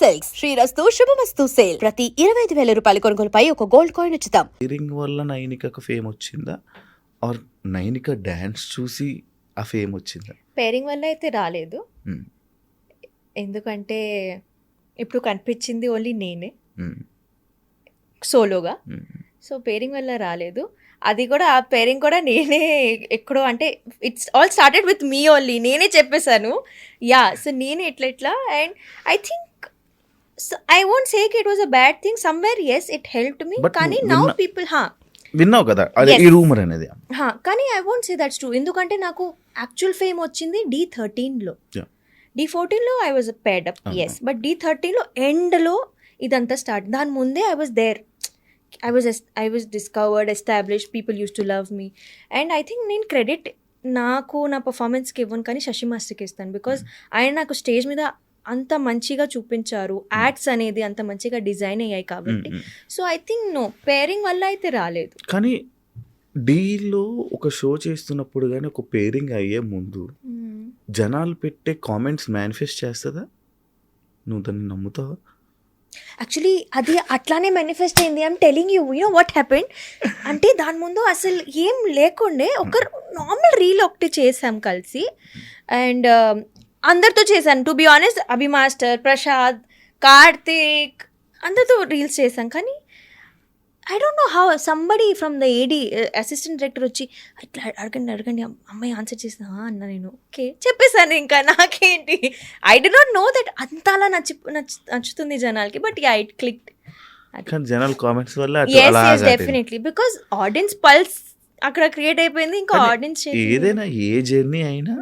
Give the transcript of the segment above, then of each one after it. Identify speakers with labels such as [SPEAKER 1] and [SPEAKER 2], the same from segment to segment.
[SPEAKER 1] Silks. శ్రీరస్తు శుభమస్తు sale. ప్రతి ఇరవై ఐదు వేల రూపాయల కొనుగోలుపై ఒక గోల్డ్ కాయిన్ ఉచితం.
[SPEAKER 2] హియరింగ్ వల్ల నైనికకు ఫేమ్ వచ్చిందా? ఆర్ నైనిక డ్యాన్స్ చూసి ఆ ఫేమ్ వచ్చిందా?
[SPEAKER 3] పేరింగ్ వల్ల అయితే రాలేదు.
[SPEAKER 2] మ్మ్.
[SPEAKER 3] ఎందుకంటే ఇప్పుడు కనిపించింది ఓన్లీ నేనే.
[SPEAKER 2] మ్మ్.
[SPEAKER 3] సోలోగా.
[SPEAKER 2] మ్మ్.
[SPEAKER 3] సో పేరింగ్ వల్ల రాలేదు. అది కూడా ఆ పేరింగ్ కూడా నేనే ఎక్కడో అంటే it's all started with me only నేనే చెప్పేశాను. యా సో నేనే ఇట్లా ఇట్లా and I think I won't say it was a bad thing somewhere as it help me కానీ నౌ పీపుల్ హా
[SPEAKER 2] విన్నావు కదా. ఈ రూమర్ అనేది.
[SPEAKER 3] హా, కానీ I won't say that's true ఎందుకంటే నాకు యాక్చువల్ ఫేమ్ వచ్చింది డి థర్టీన్లో. డి ఫోర్టీన్లో I was paid up. Yes but Dhee థర్టీన్లో ఎండ్లో ఇదంతా స్టార్ట్ దాని ముందే I was there I was I was discovered establish people use to love me and I think నేను క్రెడిట్ నాకు నా పర్ఫార్మెన్స్కి ఇవ్వను కానీ శశి మాస్టర్కి ఇస్తాను. బికాజ్ ఆయన నాకు స్టేజ్ మీద అంత మంచిగా చూపించారు. యాడ్స్ అనేది అంత మంచిగా డిజైన్ అయ్యాయి కాబట్టి.
[SPEAKER 2] మ్మ్.
[SPEAKER 3] So I think no pairing వల్ల అయితే రాలేదు.
[SPEAKER 2] కానీ డీలో ఒక షో చేస్తున్నప్పుడు కానీ ఒక పేరింగ్ అయ్యే ముందు జనాలు పెట్టే కామెంట్స్ మేనిఫెస్ట్ చేస్తుందా? నువ్వు దాన్ని నమ్ముతావా?
[SPEAKER 3] యాక్చువల్లీ అది అట్లానే మేనిఫెస్ట్ అయింది. I'm telling you you know what happened అంటే దాని ముందు అసలు ఏం లేకుండే ఒక నార్మల్ రీల్ ఒకటి చేసాం కలిసి. అండ్ అందరితో చేశాను. To be honest Abhi master Prasad Karthik అందరితో రీల్స్ చేశాం. కానీ I don't know how somebody from the AD assistant director వచ్చి ఇట్లా అడగండి అడగండి అమ్మాయి ఆన్సర్ చేసిన అన్న నేను. ఓకే చెప్పేశాను ఇంకా నాకేంటి? I did not know that అంతలా నచ్చి నచ్చు- నచ్చుతుంది జనాలకి బట్ ఇట్ క్లిక్
[SPEAKER 2] జనాల కామెంట్స్ వల్ల
[SPEAKER 3] డెఫినెట్లీ బికాస్ ఆడియన్స్ పల్స్ అక్కడ క్రియేట్ అయిపోయింది ఇంకా ఆడియన్స్
[SPEAKER 2] ఏదైనా ఏ జర్నీ అయినా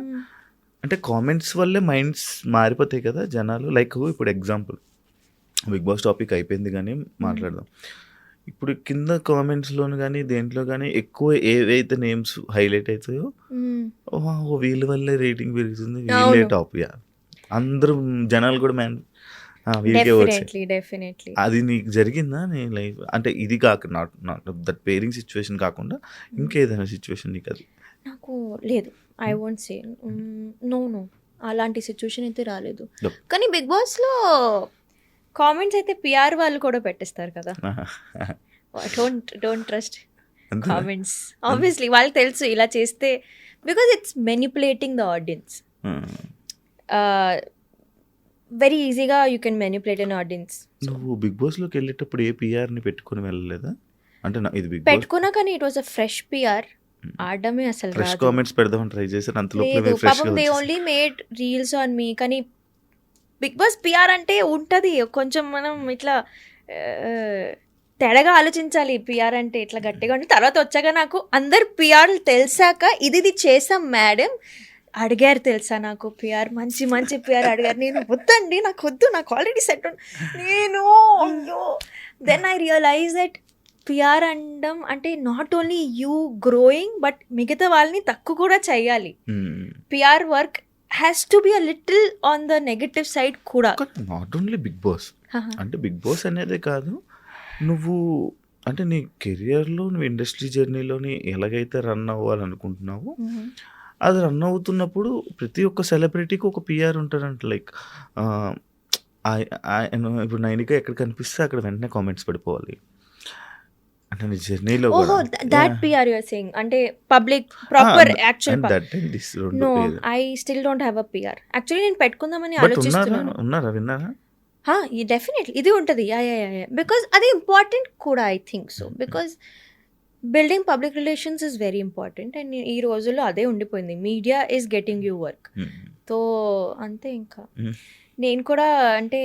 [SPEAKER 2] అంటే కామెంట్స్ వల్లే మైండ్స్ మారిపోతాయి కదా జనాలు. లైక్ ఇప్పుడు ఎగ్జాంపుల్ బిగ్ బాస్ టాపిక్ అయిపోయింది కానీ మాట్లాడదాం. ఇప్పుడు కింద కామెంట్స్లోను కానీ దేంట్లో కానీ ఎక్కువ ఏవైతే నేమ్స్ హైలైట్ అవుతాయో ఓ వీళ్ళ వల్లే రేటింగ్ పెరుగుతుంది వీళ్ళే. Top yeah. అందరూ జనాలు కూడా మ్యాన్ వీళ్ళకే వచ్చాయి. అది నీకు జరిగిందా? నీ లైఫ్ అంటే ఇది కాక not not that pairing situation కాకుండా ఇంకేదైనా సిచ్యువేషన్ నీకు అది
[SPEAKER 3] నాకు లేదు. I won't say no no అలాంటి సిచ్యువేషన్ అయితే రాలేదు. కానీ బిగ్ బాస్లో కామెంట్స్ అయితే పిఆర్ వాళ్ళు కూడా పెట్టేస్తారు కదా. Don't don't trust? Comments obviously వాళ్ళకి తెలుసు ఇలా చేస్తే because it's manipulating the audience. Very ఈజీగా you can manipulate an audience
[SPEAKER 2] నువ్వు బిగ్ బాస్లోకి వెళ్ళేటప్పుడు ఏ పిఆర్ని పెట్టుకుని వెళ్ళలేదా? అంటే ఇది
[SPEAKER 3] పెట్టుకున్నా కానీ it was a fresh PR ఆడమే అసలు
[SPEAKER 2] ఫ్రెష్ కామెంట్స్ పెడదామని ట్రై చేశాను అంతలో
[SPEAKER 3] లేదు
[SPEAKER 2] ఫ్రెష్
[SPEAKER 3] పాపం they only made reels on me కానీ బిగ్ బాస్ పిఆర్ అంటే ఉంటుంది. కొంచెం మనం ఇట్లా తెడగా ఆలోచించాలి. పిఆర్ అంటే ఇట్లా గట్టిగా ఉంటే తర్వాత వచ్చాక నాకు అందరు పిఆర్లు తెలిసాక ఇది ఇది చేసాం మేడం అడిగారు తెలుసా నాకు పిఆర్ మంచి మంచి పిఆర్ అడిగారు. నేను వద్దండి నాకు వద్దు నాకు ఆల్రెడీ సెట్ నేను అయ్యో. Then I realize that PR అనడం అంటే not only you growing but మిగతా వాళ్ళని తక్కువ కూడా చేయాలి. PR work has to be a little on the negative side కూడా.
[SPEAKER 2] నాట్ ఓన్లీ బిగ్ బాస్ అంటే బిగ్ బాస్ అనేదే కాదు. నువ్వు అంటే నీ కెరియర్లో నువ్వు ఇండస్ట్రీ జర్నీలోని ఎలాగైతే రన్ అవ్వాలనుకుంటున్నావో అది రన్ అవుతున్నప్పుడు ప్రతి ఒక్క సెలబ్రిటీకి ఒక పిఆర్ ఉంటారంట లైక్ ఇప్పుడు నైనిక ఎక్కడ కనిపిస్తే అక్కడ వెంటనే కామెంట్స్ పడిపోవాలి. అంటే జర్నీలో
[SPEAKER 3] ఓహో దాట్ పిఆర్ సేయింగ్ అంటే public proper actual no I still don't have a PR actually నేను పెట్టుకుందామని ఆలోచిస్తున్నాను.
[SPEAKER 2] ఉన్నారా? విన్నారా?
[SPEAKER 3] డెఫినెట్లీ ఇది ఉంటుంది. యా యా యా బికాజ్ అది ఇంపార్టెంట్ కూడా I think so because building public relations is very important and ఈ రోజుల్లో అదే ఉండిపోయింది. Media is getting you work. So అంతే ఇంకా.
[SPEAKER 2] Hmm.
[SPEAKER 3] నేను కూడా అంటే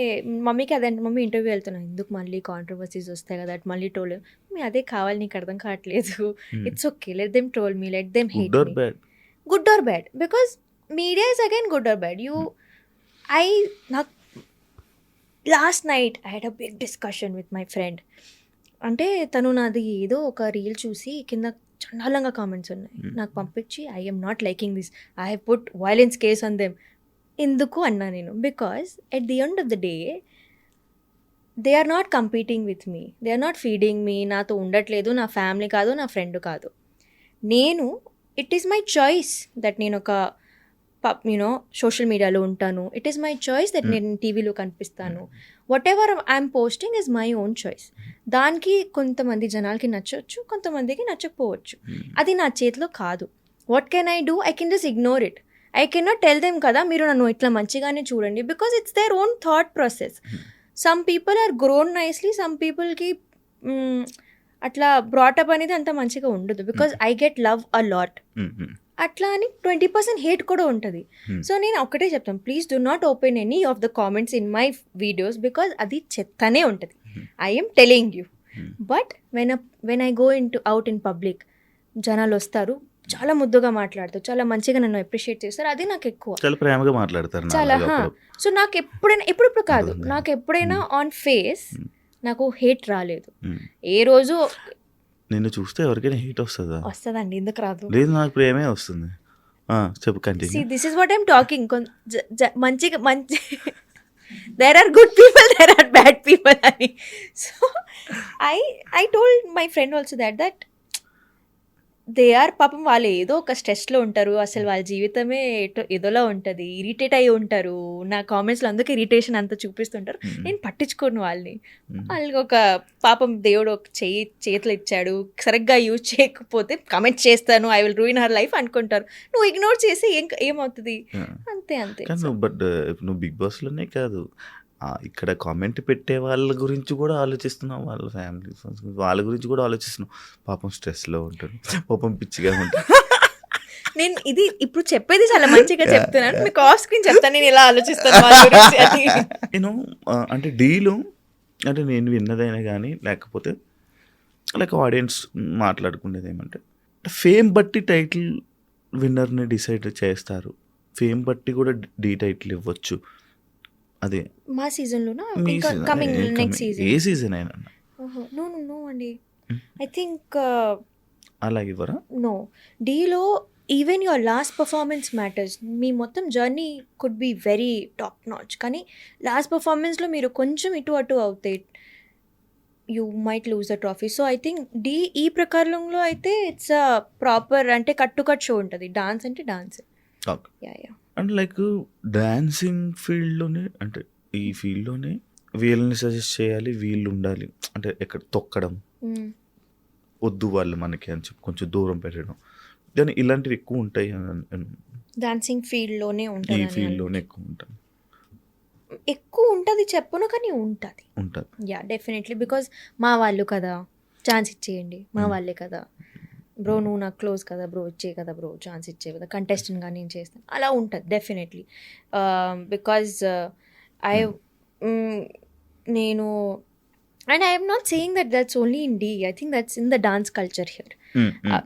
[SPEAKER 3] మమ్మీకి అదే మమ్మీ ఇంటర్వ్యూ వెళ్తున్నా. ఎందుకు మళ్ళీ కాంట్రవర్సీస్ వస్తాయి కదా అటు మళ్ళీ టోల్ మీ అదే కావాలి నీకు అర్థం కావట్లేదు. It's okay let them troll me let them hate
[SPEAKER 2] good or bad
[SPEAKER 3] good or bad because media is again good or bad you I నాకు last night I had a big discussion with my friend అంటే తను నాది ఏదో ఒక reel చూసి కింద చండాలంగా comments ఉన్నాయి.
[SPEAKER 2] Hmm.
[SPEAKER 3] నాకు పంపించి I am not liking this I have put violence case on them ఎందుకు అన్నా నేను? Because at the end of the day they are not competing with me they are not feeding me నాతో ఉండట్లేదు. నా family కాదు. నా friend కాదు. నేను it is my choice that నేను ఒక యూనో సోషల్ మీడియాలో ఉంటాను. It is my choice that
[SPEAKER 2] Hmm.
[SPEAKER 3] నేను టీవీలో కనిపిస్తాను. Whatever I'm posting is my own choice దానికి కొంతమంది జనాలకి నచ్చవచ్చు కొంతమందికి నచ్చకపోవచ్చు. అది నా చేతిలో కాదు. What can I do I can just ignore it I can not tell them కదా మీరు నన్ను ఇట్లా మంచిగానే చూడండి. Because it's their own thought process some people are grown nicely some పీపుల్కి అట్లా బ్రాటప్ అనేది అంత మంచిగా ఉండదు. Because I get love a lot అట్లా అని ట్వంటీ పర్సెంట్ హేట్ కూడా ఉంటుంది.
[SPEAKER 2] Hmm.
[SPEAKER 3] సో నేను ఒకటే చెప్తాను. Please do not open any of the comments in my videos because అది చెత్తనే ఉంటుంది.
[SPEAKER 2] Hmm.
[SPEAKER 3] I'm telling you
[SPEAKER 2] Hmm.
[SPEAKER 3] But when when I go in to out in public జనాలు వస్తారు చాలా ముద్దుగా మాట్లాడతారు చాలా మంచిగా నన్ను అప్రిషియేట్ చేస్తారు. అది నాకు ఎక్కువ.
[SPEAKER 2] చాలా ప్రేమగా మాట్లాడతారు
[SPEAKER 3] చాలా. సో నాకు ఎప్పుడైనా ఎప్పుడప్పుడు కాదు. నాకు ఎప్పుడైనా. On face. నాకు హేట్ రాలేదు. ఏ రోజు
[SPEAKER 2] నిన్ను చూస్తే ఎవరికైనా హీట్ వస్తుందా?
[SPEAKER 3] వస్తుందండి ఎందుకు రాదు?
[SPEAKER 2] లేదు నాకు ప్రేమే వస్తుంది. చెప్పు
[SPEAKER 3] see
[SPEAKER 2] continue
[SPEAKER 3] this is what I'm talking మంచిగా మంచి there are good people there are bad people అని. So I I told my friend also that that they are పాపం వాళ్ళు ఏదో ఒక స్ట్రెస్లో ఉంటారు. అసలు వాళ్ళ జీవితమే ఎటో ఏదోలా ఉంటుంది. ఇరిటేట్ అయి ఉంటారు. నా కామెంట్స్లో అందుకే ఇరిటేషన్ అంతా చూపిస్తుంటారు. నేను పట్టించుకోను వాళ్ళని. వాళ్ళకి ఒక పాపం దేవుడు ఒక చేయి చేతులు ఇచ్చాడు. సరిగ్గా యూజ్ చేయకపోతే కమెంట్ చేస్తాను. I will ruin her life అనుకుంటారు. నువ్వు ఇగ్నోర్ చేసి ఏం ఏమవుతుంది? అంతే అంతే.
[SPEAKER 2] బట్ నువ్వు బిగ్ బాస్లోనే కాదు. ఇక్కడ కామెంట్ పెట్టే వాళ్ళ గురించి కూడా ఆలోచిస్తున్నావు వాళ్ళ ఫ్యామిలీ వాళ్ళ గురించి కూడా ఆలోచిస్తున్నావు పాపం స్ట్రెస్లో ఉంటారు. పాపం పిచ్చిగా ఉంటారు.
[SPEAKER 3] నేను ఇది ఇప్పుడు చెప్పేది చాలా మంచిగా చెప్తున్నాను. మీకు ఆఫ్ స్క్రీన్ చెప్తాను నేను ఎలా ఆలోచిస్తాను.
[SPEAKER 2] నేను అంటే డీలు అంటే నేను విన్నదైనా కానీ లేకపోతే లైక్ ఆడియన్స్ మాట్లాడుకునేది ఏమంటే ఫేమ్ బట్టి టైటిల్ విన్నర్ని డిసైడ్ చేస్తారు. ఫేమ్ బట్టి కూడా డీ టైటిల్ ఇవ్వచ్చు. అదే.
[SPEAKER 3] మా సీజన్లోనా? ఇంకా కమింగ్ నెక్స్ట్ సీజన్
[SPEAKER 2] ఏ సీజన్ అయినా.
[SPEAKER 3] నో నో నో అండి. ఐ థింక్
[SPEAKER 2] అలా ఇవ్వరా?
[SPEAKER 3] నో. డీలో even your last performance matters మీ మొత్తం journey could be very top notch కానీ లాస్ట్ పర్ఫార్మెన్స్లో మీరు కొంచెం ఇటు అటు అవుతాయి you might lose the trophy so I think Dhee ఈ ప్రకారంలో అయితే ఇట్స్ అ ప్రాపర్ అంటే కట్ టు కట్ షో ఉంటుంది. డాన్స్ అంటే dance yeah yeah
[SPEAKER 2] and like dancing ఫీల్డ్లోనే అంటే ఈ ఫీల్డ్లోనే వీళ్ళని సజెస్ట్ చేయాలి వీళ్ళు ఉండాలి. అంటే ఎక్కడ తొక్కడం. వద్దు వాళ్ళు మనకి అని చెప్పి కొంచెం దూరం పెట్టడం. కానీ ఇలాంటివి ఎక్కువ ఉంటాయి
[SPEAKER 3] డాన్సింగ్ ఫీల్డ్లోనే
[SPEAKER 2] ఈ
[SPEAKER 3] ఉంటుంది
[SPEAKER 2] ఫీల్డ్లోనే ఎక్కువ ఉంటాయి
[SPEAKER 3] ఎక్కువ ఉంటుంది చెప్పను కానీ ఉంటుంది.
[SPEAKER 2] ఉంటుంది.
[SPEAKER 3] యా డెఫినెట్లీ బికాజ్ మా వాళ్ళు కదా ఛాన్స్ ఇచ్చేయండి. మా. వాళ్ళే కదా. బ్రో నువ్వు నాకు క్లోజ్ కదా బ్రో ఇచ్చే కదా బ్రో ఛాన్స్ ఇచ్చే కదా కంటెస్టెంట్గా నేను చేస్తాను. అలా ఉంటుంది డెఫినెట్లీ. బికాజ్ ఐ నేను and I'm not saying that that's only in Dhee I think that's in the dance culture here.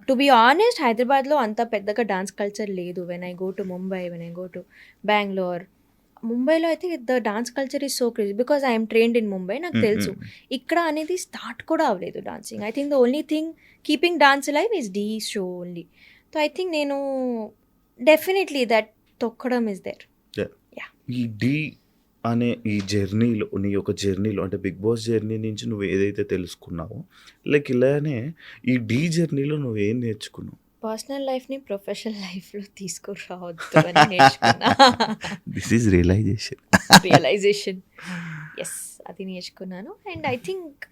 [SPEAKER 3] To be honest హైదరాబాద్లో అంత పెద్దగా డాన్స్ కల్చర్ లేదు. When I go to Mumbai when I go to Bangalore ముంబైలో అయితే the dance culture is so craze because I'm trained in Mumbai నాకు తెలుసు. ఇక్కడ అనేది స్టార్ట్ కూడా అవ్వలేదు dancing. I think the only thing keeping dance life is Dhee show only so I think నేను definitely that తొక్కడం ఇస్ దేర్
[SPEAKER 2] ఈ డి అనే ఈ జర్నీలో నీ యొక్క జర్నీలో అంటే బిగ్ బాస్ జర్నీ నుంచి నువ్వు ఏదైతే తెలుసుకున్నావో లైక్ ఇలానే ఈ డి జర్నీలో నువ్వు ఏం నేర్చుకున్నావు?
[SPEAKER 3] పర్సనల్ లైఫ్ని ప్రొఫెషనల్ లైఫ్లో తీసుకురావద్దు అని నేర్చుకున్నా.
[SPEAKER 2] This is realization
[SPEAKER 3] realization yes అది నేర్చుకున్నాను. అండ్ ఐ థింక్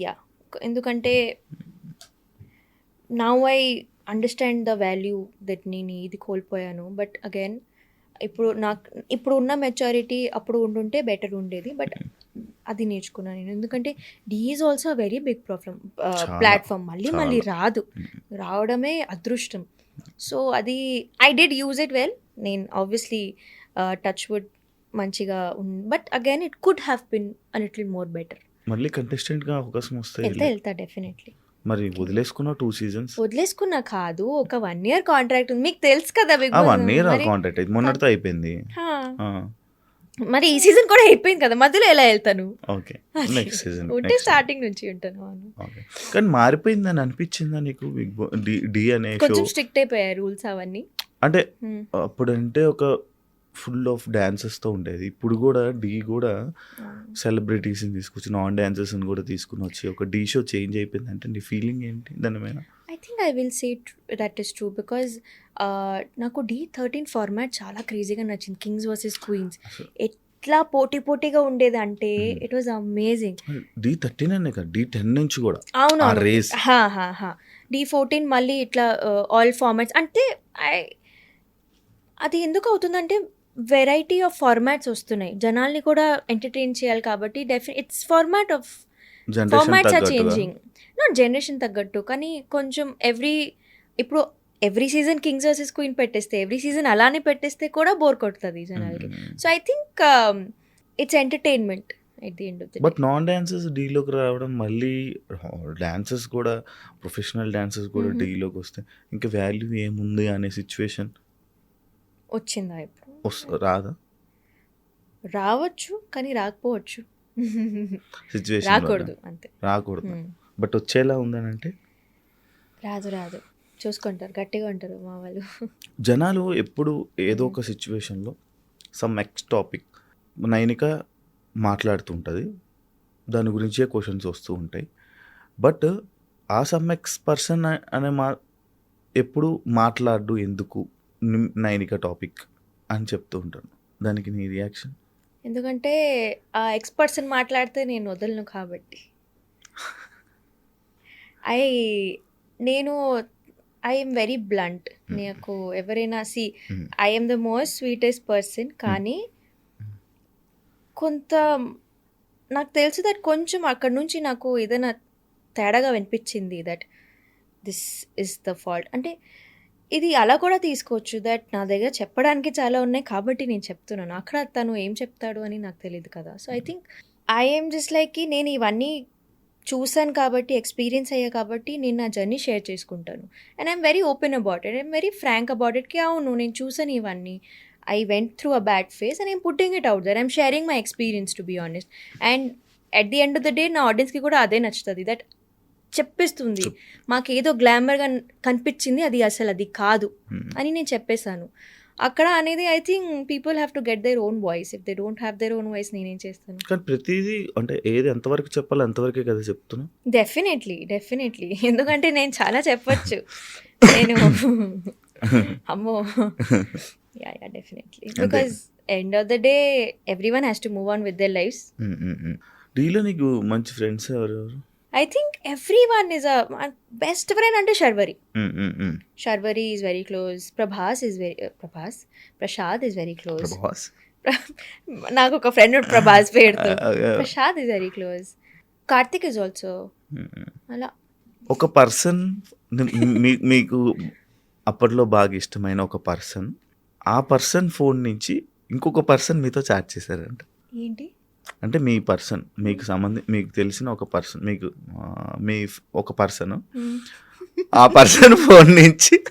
[SPEAKER 3] యా ఎందుకంటే now I understand the value that నేను ఇది కోల్పోయాను. బట్ అగైన్ ఇప్పుడు నాకు ఇప్పుడు ఉన్న మెచ్యూరిటీ అప్పుడు ఉండుంటే బెటర్ ఉండేది. బట్ అది నేర్చుకున్నాను నేను. ఎందుకంటే Dhee is also very big problem
[SPEAKER 2] చాలా,
[SPEAKER 3] ప్లాట్ఫామ్ మళ్ళీ మళ్ళీ. రాదు. రావడమే అదృష్టం. సో అది I did use it well నేను ఆబ్వియస్లీ టచ్ వుడ్ మంచిగా but again it could have been a little more better
[SPEAKER 2] మళ్ళీ కంటెస్టెంట్గా అవకాశం వస్తాయి
[SPEAKER 3] వెళ్తా వెళ్తా డెఫినెట్లీ
[SPEAKER 2] మరి వదిలేసుకున్నావు టూ సీజన్స్
[SPEAKER 3] వదిలేసుకున్నా కాదు ఒక వన్ ఇయర్ కాంట్రాక్ట్ ఉంది. మీకు తెలుసు కదా బిగ్
[SPEAKER 2] వన్ ఇయర్ అయింది మొన్నటితో అయిపోయింది.
[SPEAKER 3] మరి ఈ సీజన్ కూడా అయిపోయింది కదా మధ్యలో ఎలా వెళ్తాను?
[SPEAKER 2] ఓకే నెక్స్ట్ సీజన్
[SPEAKER 3] ఉంటే స్టార్టింగ్ నుంచి ఉంటాను
[SPEAKER 2] కానీ మారిపోయిందని అనిపించిందా నీకు బిగ్ బాస్ డి అనే
[SPEAKER 3] కొంచెం స్ట్రిక్ట్ అయిపోయాయి రూల్స్ అవన్నీ.
[SPEAKER 2] అంటే
[SPEAKER 3] Hmm.
[SPEAKER 2] అప్పుడంటే ఒక ఫుల్ ఆఫ్ డాన్సెస్తో ఉండేది. ఇప్పుడు కూడా డీ కూడా సెలబ్రిటీస్ని తీసుకొచ్చి నాన్ డాన్సర్స్ని కూడా తీసుకుని వచ్చి ఒక డీ షో చేంజ్ అయిపోయింది అంటే నీ ఫీలింగ్ ఏంటి? దాని మీద?
[SPEAKER 3] Think I will say that is true because uh, నాకు డి థర్టీన్ ఫార్మాట్ చాలా క్రేజీగా నచ్చింది. కింగ్స్ వర్సెస్ క్వీన్స్ ఎట్లా పోటీ పోటీగా ఉండేది అంటే. It was amazing
[SPEAKER 2] Dhee thirteen అనే కదా? డి టెన్ నుంచి కూడా
[SPEAKER 3] అవును డి ఫోర్టీన్ మళ్ళీ ఇట్లా ఆల్ ఫార్మాట్స్ అంటే ఐ అది ఎందుకు అవుతుందంటే వెరైటీ ఆఫ్ ఫార్మాట్స్ వస్తున్నాయి. జనాల్ని కూడా ఎంటర్టైన్ చేయాలి కాబట్టి definite it's format of formats are changing not generation తగ్గట్టు కానీ కొంచెం ఎవ్రీ ఇప్పుడు every season kings versus queen పెట్టేస్తే ఎవ్రీ సీజన్ అలానే పెట్టేస్తే కూడా బోర్ కొడుతుంది జనాలకి. So I think it's entertainment
[SPEAKER 2] but non dancers డీలోకి రావడం మళ్ళీ డాన్సర్స్ కూడా ప్రొఫెషనల్ డాన్సర్స్ కూడా. డీలోకి వస్తే ఇంకా వాల్యూ ఏముంది అనే సిచ్యువేషన్
[SPEAKER 3] వచ్చిందా ఇప్పుడు?
[SPEAKER 2] రాదా?
[SPEAKER 3] రావచ్చు కానీ రాకపోవచ్చు.
[SPEAKER 2] సిచ్యువేషన్
[SPEAKER 3] రాకూడదు అంతే.
[SPEAKER 2] రాకూడదు. బట్ వచ్చేలా ఉందని అంటే
[SPEAKER 3] రాదు రాదు. చూసుకుంటారు గట్టిగా ఉంటారు మా వాళ్ళు.
[SPEAKER 2] జనాలు ఎప్పుడు ఏదో ఒక సిచ్యువేషన్లో సమ్ ఎక్స్ టాపిక్ నైనిక మాట్లాడుతుంటుంది. దాని గురించే క్వశ్చన్స్ వస్తూ ఉంటాయి. బట్ ఆ సమ్ ఎక్స్ పర్సన్ అనే మా ఎప్పుడు మాట్లాడు ఎందుకు నైనిక టాపిక్ అని చెప్తూ ఉంటాను దానికి నీ రియాక్షన్
[SPEAKER 3] ఎందుకంటే ఆ ఎక్స్పర్ట్స్ని మాట్లాడితే నేను వదలను కాబట్టి. ఐ నేను ఐఎమ్ వెరీ బ్లంట్ నాకు ఎవరైనా సి
[SPEAKER 2] Hmm.
[SPEAKER 3] I'm the most sweetest person కానీ కొంత నాకు తెలుసు దట్ కొంచెం అక్కడ నుంచి నాకు ఏదైనా తేడాగా వినిపించింది that this is the fault అంటే ఇది అలా కూడా తీసుకోవచ్చు దట్ నా దగ్గర చెప్పడానికి చాలా ఉన్నాయి కాబట్టి నేను చెప్తున్నాను. అక్కడ తను ఏం చెప్తాడు అని నాకు తెలియదు కదా. So I think I'm just like నేను ఇవన్నీ చూసాను కాబట్టి ఎక్స్పీరియన్స్ అయ్యా కాబట్టి నేను నా జర్నీ షేర్ చేసుకుంటాను. And I'm very open about it I'm very frank about ఇట్కి అవును నేను చూసాను ఇవన్నీ. I went through a bad phase and I'm putting it out there I'm sharing my experience to be honest and at the end of the day నా ఆడియన్స్కి కూడా అదే నచ్చుతుంది that చెప్పిస్తుంది. మాకేదో గ్లామర్గా కనిపించింది అది అసలు అది కాదు అని నేను చెప్పేశాను. అక్కడ అనేది I think people have to get their own voice. If they don't have their own voice నేనేం చేస్తాను?
[SPEAKER 2] కానీ ప్రతిదీ అంటే ఏది ఎంతవరకు చెప్పాలో అంతవరకే కదా చెప్తున్నా
[SPEAKER 3] డెఫినెట్లీ డెఫినెట్లీ. ఎందుకంటే నేను చాలా చెప్పొచ్చు. నేను అమ్మో. Yeah yeah definitely because end of the day everyone has to move on with their lives
[SPEAKER 2] డీలో నీకు మంచి ఫ్రెండ్స్ ఎవరెవరు?
[SPEAKER 3] I think everyone is a best friend అంటే Sharvari
[SPEAKER 2] mm.
[SPEAKER 3] Sharvari is very close Prabhas is very Prabhas Prasad is very close నాకు ఒక friend Prabhas పేరుతో. Prasad is very close Karthik is also. అలా.
[SPEAKER 2] ఒక పర్సన్ మీకు అప్పట్లో బాగా ఇష్టమైన ఒక పర్సన్ ఆ పర్సన్ ఫోన్ నుంచి ఇంకొక పర్సన్ మీతో చాట్ చేశారంట.
[SPEAKER 3] ఏంటి?
[SPEAKER 2] అంటే మీ పర్సన్ మీకు సంబంధి మీకు తెలిసిన ఒక పర్సన్ మీకు మీ ఒక పర్సన్. ఆ పర్సన్ ఫోన్ నుంచి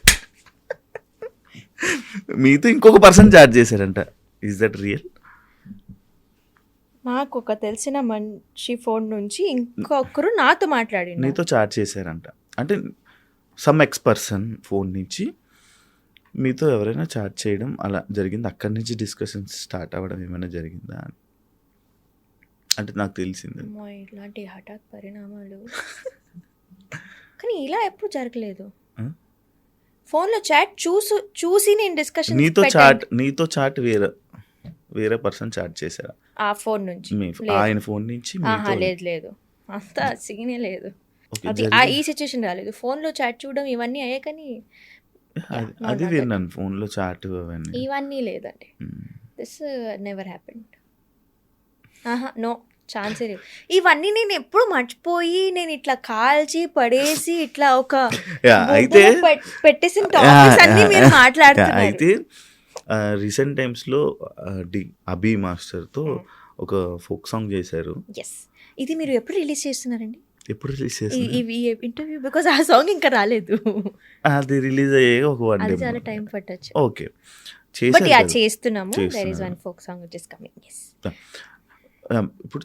[SPEAKER 2] మీతో ఇంకొక పర్సన్ చాట్ చేశారంట. ఈజ్ దట్ రియల్
[SPEAKER 3] నాకు ఒక తెలిసిన మనిషి ఫోన్ నుంచి ఇంకొకరు నాతో మాట్లాడిండు.
[SPEAKER 2] నీతో చాట్ చేశారంట. అంటే సమ్ ఎక్స్ పర్సన్ ఫోన్ నుంచి మీతో ఎవరైనా చాట్ చేయడం అలా జరిగింది? అక్కడి నుంచి డిస్కషన్స్ స్టార్ట్ అవ్వడం ఏమైనా జరిగిందా? అని అంటే నాకు తెలిసింది.
[SPEAKER 3] ఇట్లాంటి హఠాత్ పరిణామాలు. కానీ ఇలా ఎప్పుడు జరగలేదు? ఫోన్లో చాట్ చూసు చూసి నేను డిస్కషన్
[SPEAKER 2] నీతో చాట్ నీతో చాట్ వేరే వేరే పర్సన్ చాట్ చేశారా?
[SPEAKER 3] ఆ ఫోన్ నుంచి.
[SPEAKER 2] ఆయన ఫోన్ నుంచి
[SPEAKER 3] లేదు లేదు. అంత సీనే లేదు. అది. ఈ సిచ్యుయేషన్ రాలేదు. ఫోన్లో చాట్ చూడడం ఇవన్నీ అయ్యాయి కానీ
[SPEAKER 2] అది- విన్నాను ఫోన్లో చాట్ అవన్నీ.
[SPEAKER 3] ఇవన్నీ లేదండి. దిస్ నెవర్ హ్యాపెండ్ ఆహా నో ఛాన్సే లేదు ఇవన్నీ నేను ఎప్పుడు మర్చిపోయి నేను ఇట్లా కాల్చి పడేసి ఇట్లా ఒక
[SPEAKER 2] అయితే
[SPEAKER 3] పెట్టేసిన టాపిక్స్ అన్ని మీరు మాట్లాడుతున్నారు.
[SPEAKER 2] అయితే రీసెంట్ టైమ్స్లో డి అభి మాస్టర్తో ఒక ఫోక్ సాంగ్ చేశారు.
[SPEAKER 3] ఎస్ ఇది మీరు ఎప్పుడు రిలీజ్ చేస్తున్నారండి?
[SPEAKER 2] ఎప్పుడు రిలీజ్
[SPEAKER 3] ఇవి ఇంటర్వ్యూ బికాస్ ఆ సాంగ్ ఇంకా రాలేదు.
[SPEAKER 2] అది రిలీజ్ అయ్యే ఒక వన్ డే
[SPEAKER 3] చాలా టైం పట్టొచ్చు.
[SPEAKER 2] Okay
[SPEAKER 3] but yeah. చేస్తున్నాము. There is. One folk song which is coming
[SPEAKER 2] ఆ, ఇప్పుడు